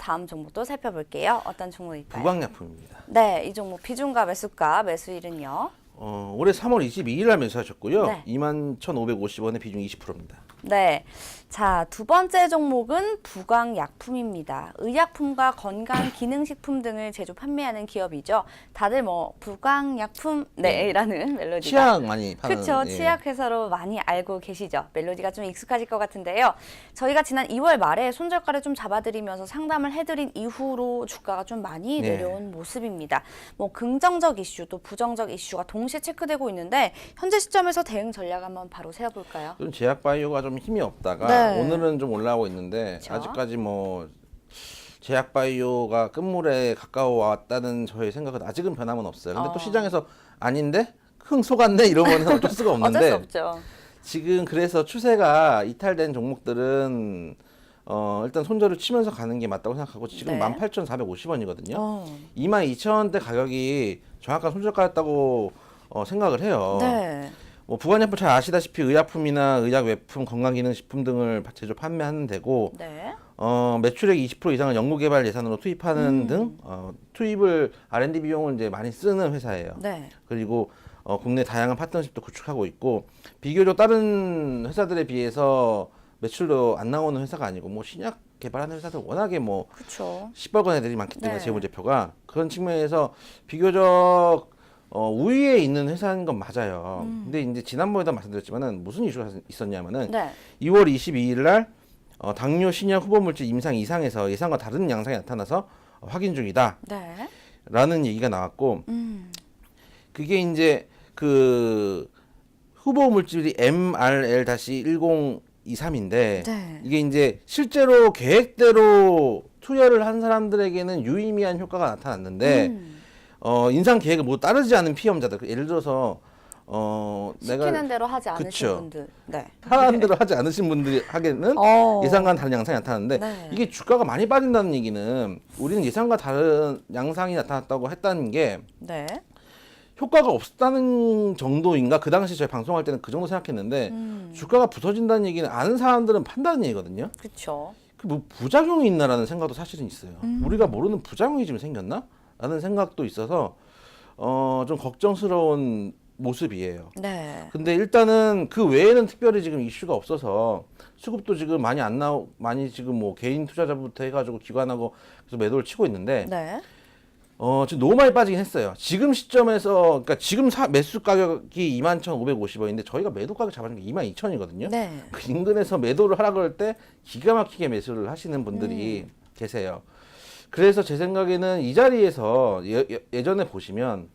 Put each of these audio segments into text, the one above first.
다음 종목도 살펴볼게요. 어떤 종목일까요? 부강약품입니다. 네, 이 종목 비중과 매수가, 매수일은요. 어, 올해 3월 22일 날 매수하셨고요. 네. 21,550원에 비중 20%입니다. 네. 자, 두 번째 종목은 부강약품입니다. 의약품과 건강 기능식품 등을 제조 판매하는 기업이죠. 다들 뭐 부강약품 네라는 멜로디가 치약 많이 파는 그렇죠. 예. 치약 회사로 많이 알고 계시죠. 멜로디가 좀 익숙하실 것 같은데요. 저희가 지난 2월 말에 손절가를 좀 잡아드리면서 상담을 해드린 이후로 주가가 좀 많이 네. 내려온 모습입니다. 뭐 긍정적 이슈 또 부정적 이슈가 동시에 체크되고 있는데 현재 시점에서 대응 전략 한번 바로 세워볼까요? 좀 제약바이오가 좀 힘이 없다가 네. 오늘은 좀 올라오고 있는데 그쵸. 아직까지 뭐 제약바이오가 끝물에 가까워 왔다는 저의 생각은 아직은 변함은 없어요. 근데 어. 또 시장에서 아닌데 흥 속았네 이러면 어쩔 수가 어쩔 없는데 수 없죠. 지금 그래서 추세가 이탈된 종목들은 어 일단 손절을 치면서 가는 게 맞다고 생각하고 지금 네. 18,450원이거든요. 어. 22,000원대 가격이 정확한 손절가였다고 어, 생각을 해요. 네. 뭐 부관약품 잘 아시다시피 의약품이나 의약 외품, 건강기능식품 등을 제조 판매하는 데고 네. 어, 매출액 20% 이상을 연구개발 예산으로 투입하는 등 어, 투입을 R&D 비용을 이제 많이 쓰는 회사예요. 네. 그리고 어, 국내 다양한 파트너십도 구축하고 있고 비교적 다른 회사들에 비해서 매출도 안 나오는 회사가 아니고 뭐 신약 개발하는 회사들 워낙에 뭐 그렇죠. 시뻘건 애들이 많기 때문에 네. 재무제표가 그런 측면에서 비교적 어, 우위에 있는 회사인 건 맞아요. 근데 이제 지난번에도 말씀드렸지만은 무슨 이슈가 있었냐면은 네. 2월 22일 날 어, 당뇨 신약 후보 물질 임상 이상에서 예상과 다른 양상이 나타나서 어, 확인 중이다라는 네. 얘기가 나왔고 음. 그게 이제 그 후보 물질이 MRL-1023인데 네. 이게 이제 실제로 계획대로 투여를 한 사람들에게는 유의미한 효과가 나타났는데 음. 어 인상 계획을 뭐 따르지 않은 피험자들 그 예를 들어서 어 내가 시키는 대로 하지 않으신 그쵸. 분들. 네. 하라는 대로 하지 않으신 분들이 하기에는 어. 예상과는 다른 양상이 나타났는데 네. 이게 주가가 많이 빠진다는 얘기는 우리는 예상과 다른 양상이 나타났다고 했다는 게 네. 효과가 없다는 정도인가 그 당시 저희 방송할 때는 그 정도 생각했는데 음. 주가가 부서진다는 얘기는 아는 사람들은 판다는 얘기거든요. 그렇죠. 그 뭐 부작용이 있나라는 생각도 사실은 있어요. 음. 우리가 모르는 부작용이 좀 생겼나? 라는 생각도 있어서 어 좀 걱정스러운 모습이에요. 네. 근데 일단은 그 외에는 특별히 지금 이슈가 없어서 수급도 지금 많이 안 나오 많이 지금 뭐 개인 투자자부터 해가지고 기관하고 그래서 매도를 치고 있는데 네. 어 지금 너무 많이 빠지긴 했어요. 지금 시점에서 그러니까 지금 사, 매수 가격이 21,550원인데 저희가 매도 가격 잡아준 게 22,000이거든요. 네. 그 인근에서 매도를 하라 그럴 때 기가 막히게 매수를 하시는 분들이 음. 계세요. 그래서 제 생각에는 이 자리에서 예, 예, 전에 보시면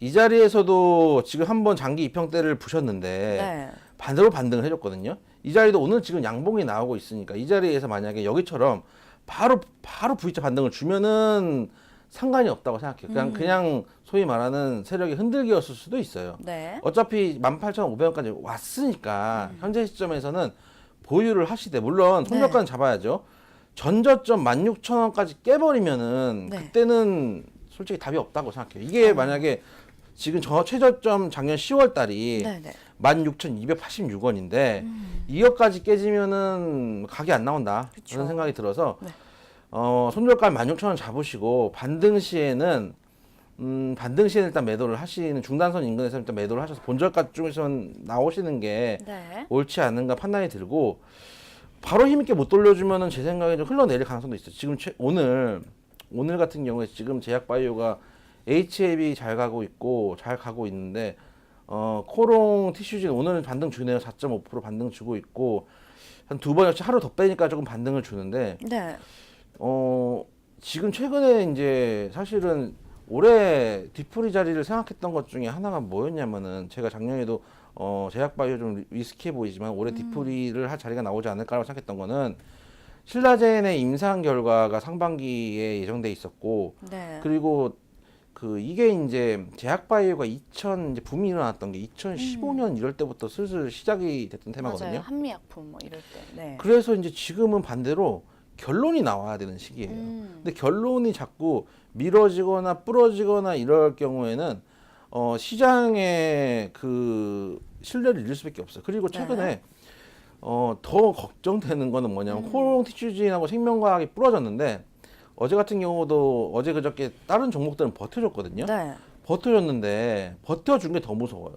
이 자리에서도 지금 한번 장기 입형대를 부셨는데 네. 반대로 반등을 해줬거든요. 이 자리도 오늘 지금 양봉이 나오고 있으니까 이 자리에서 만약에 여기처럼 바로 바로 V자 반등을 주면은 상관이 없다고 생각해요. 그냥 그냥 소위 말하는 세력의 흔들기였을 수도 있어요. 네. 어차피 18,500원까지 왔으니까 현재 시점에서는 보유를 하시되 물론 손절가는 잡아야죠. 전저점 16,000원까지 깨버리면은 네. 그때는 솔직히 답이 없다고 생각해요. 이게 만약에 지금 저 최저점 작년 10월 달이 네, 네. 16,286원인데 이것까지 깨지면은 각이 안 나온다. 그쵸. 그런 생각이 들어서 네. 어, 손절가 16,000원 잡으시고 반등 시에는 음, 반등 시에는 일단 매도를 하시는 중단선 인근에서 일단 매도를 하셔서 본절가 쪽에서 나오시는 게 네. 옳지 않은가 판단이 들고 바로 힘있게 못 돌려주면은 제 생각에 좀 흘러내릴 가능성도 있어요. 지금 최, 오늘 오늘 같은 경우에 지금 제약바이오가 HAB 잘 가고 있고 잘 가고 있는데 어 코롱 티슈진 오늘은 반등 주네요. 4.5% 반등 주고 있고 한 두 번 역시 하루 더 빼니까 조금 반등을 주는데 네. 어 지금 최근에 이제 사실은 올해 뒤풀이 자리를 생각했던 것 중에 하나가 뭐였냐면은 제가 작년에도 어 제약바이오 좀 리스키해 보이지만 올해 뒤풀이를 할 자리가 나오지 않을까라고 생각했던 거는 신라젠의 임상 결과가 상반기에 예정돼 있었고 네. 그리고 그 이게 이제 제약바이오가 2000 이제 붐이 일어났던 게 2015년 이럴 때부터 슬슬 시작이 됐던 테마거든요. 맞아요. 한미약품 뭐 이럴 때. 네. 그래서 이제 지금은 반대로 결론이 나와야 되는 시기예요. 음. 근데 결론이 자꾸 미뤄지거나 부러지거나 이럴 경우에는 어 시장의 그 신뢰를 잃을 수밖에 없어요. 그리고 최근에 어, 더 걱정되는 거는 뭐냐면 음. 코롱 티슈진하고 생명과학이 부러졌는데 어제 같은 경우도 어제 그저께 다른 종목들은 버텨줬거든요. 네. 버텨줬는데 버텨준 게 더 무서워요.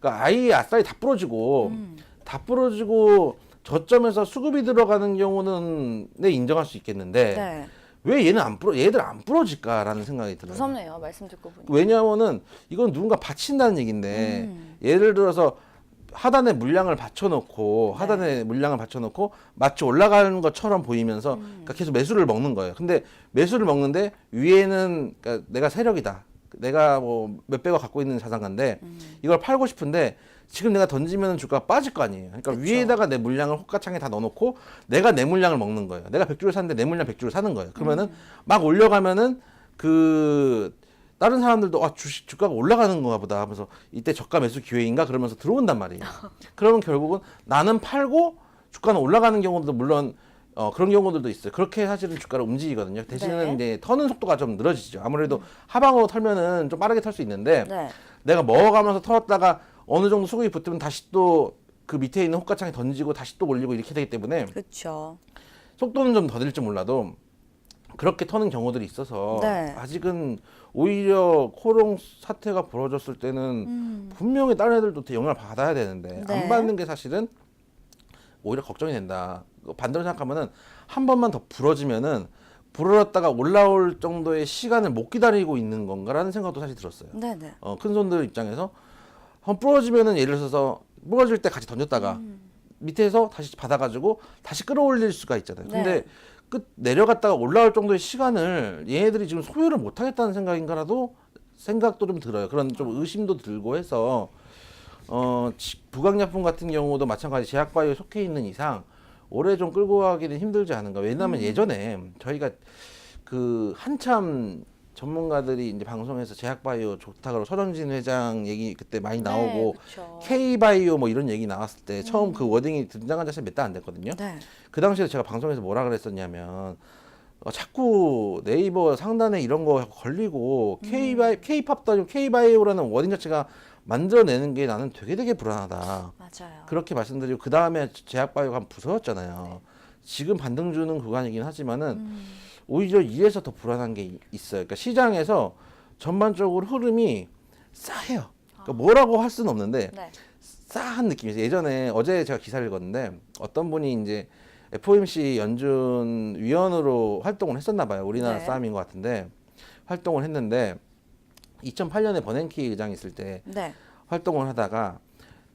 그러니까 아예 아싸리 다 부러지고 음. 다 부러지고 저점에서 수급이 들어가는 경우는 네 인정할 수 있겠는데 네. 왜 얘는 안 부러 얘들 안 부러질까라는 생각이 들어요. 무섭네요. 말씀 듣고 보니. 왜냐하면은 이건 누군가 받친다는 얘긴데 음. 예를 들어서 하단에 물량을 받쳐놓고 네. 하단에 물량을 받쳐놓고 마치 올라가는 것처럼 보이면서 음. 그러니까 계속 매수를 먹는 거예요. 근데 매수를 먹는데 위에는 그러니까 내가 세력이다. 내가 뭐 몇백억 갖고 있는 자산가인데 음. 이걸 팔고 싶은데 지금 내가 던지면 주가가 빠질 거 아니에요. 그러니까 그쵸. 위에다가 내 물량을 호가창에 다 넣어놓고 내가 내 물량을 먹는 거예요. 내가 100주를 샀는데 내 물량 100주를 사는 거예요. 그러면은 음. 막 올려가면은 그 다른 사람들도 아 주식 주가가 올라가는 건가 보다 하면서 이때 저가 매수 기회인가 그러면서 들어온단 말이에요. 그러면 결국은 나는 팔고 주가는 올라가는 경우도 물론 어, 그런 경우들도 있어요. 그렇게 사실은 주가를 움직이거든요. 대신은 네. 이제 터는 속도가 좀 늘어지죠. 아무래도 하방으로 털면은 좀 빠르게 털 수 있는데 네. 내가 먹어가면서 털었다가 어느 정도 수급이 붙으면 다시 또 그 밑에 있는 호가창에 던지고 다시 또 올리고 이렇게 되기 때문에 그렇죠. 속도는 좀 더딜지 몰라도 그렇게 터는 경우들이 있어서 네. 아직은 오히려 코롱 사태가 벌어졌을 때는 음. 분명히 다른 애들도 영향을 받아야 되는데 네. 안 받는 게 사실은 오히려 걱정이 된다. 반대로 생각하면은 한 번만 더 부러지면은 부러졌다가 올라올 정도의 시간을 못 기다리고 있는 건가라는 생각도 사실 들었어요. 네네. 어, 큰 손들 입장에서 한 부러지면은 예를 들어서 부러질 때 같이 던졌다가 음. 밑에서 다시 받아가지고 다시 끌어올릴 수가 있잖아요. 근데 네. 끝 내려갔다가 올라올 정도의 시간을 얘네들이 지금 소요를 못 하겠다는 생각인가라도 생각도 좀 들어요. 그런 좀 의심도 들고 해서 어 지- 부강약품 같은 경우도 마찬가지 제약바이오에 속해 있는 이상 오래 좀 끌고 가기는 힘들지 않은가. 왜냐하면 예전에 저희가 그 한참 전문가들이 이제 방송에서 제약바이오 좋다 그러고 서정진 회장 얘기 그때 많이 나오고 네. K바이오 뭐 이런 얘기 나왔을 때 처음 그 워딩이 등장한 자체 몇달 안 됐거든요. 네. 그 당시에 제가 방송에서 뭐라 그랬었냐면 어, 자꾸 네이버 상단에 이런 거 걸리고 K바이 K팝도 아니고 K바이오라는 워딩 자체가 만들어내는 게 나는 되게 되게 불안하다. 맞아요. 그렇게 말씀드리고 그 다음에 제약바이오가 부서졌잖아요. 지금 반등 주는 구간이긴 하지만은 음. 오히려 이래서 더 불안한 게 이- 있어요. 그러니까 시장에서 전반적으로 흐름이 싸해요. 그러니까 뭐라고 할 수는 없는데 네. 싸한 느낌이죠. 예전에 어제 제가 기사를 읽었는데 어떤 분이 이제 FOMC 연준 위원으로 활동을 했었나 봐요. 우리나라 네. 싸움인 것 같은데 활동을 했는데 2008년에 버냉키 의장 있을 때 네. 활동을 하다가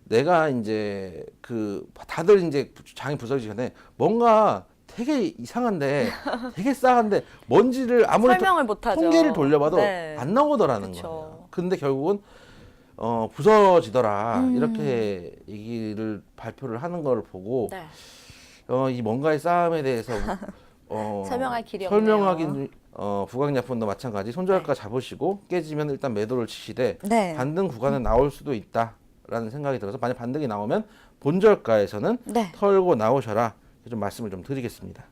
내가 이제 그 다들 이제 장이 부서지기 전에 뭔가 되게 이상한데 되게 싸한데 뭔지를 아무리 설명을 못 하죠. 통계를 돌려봐도 네. 안 나오더라는 그쵸. 거예요. 근데 결국은 어 부서지더라 음. 이렇게 얘기를 발표를 하는 걸 보고 네. 어이 뭔가의 싸움에 대해서 어 설명할 길이 없네요. 설명하기 어 부강약품도 마찬가지 손절가 잡으시고 깨지면 일단 매도를 치시되 네. 반등 구간은 나올 수도 있다라는 생각이 들어서 만약 반등이 나오면 본절가에서는 네. 털고 나오셔라 좀 말씀을 좀 드리겠습니다.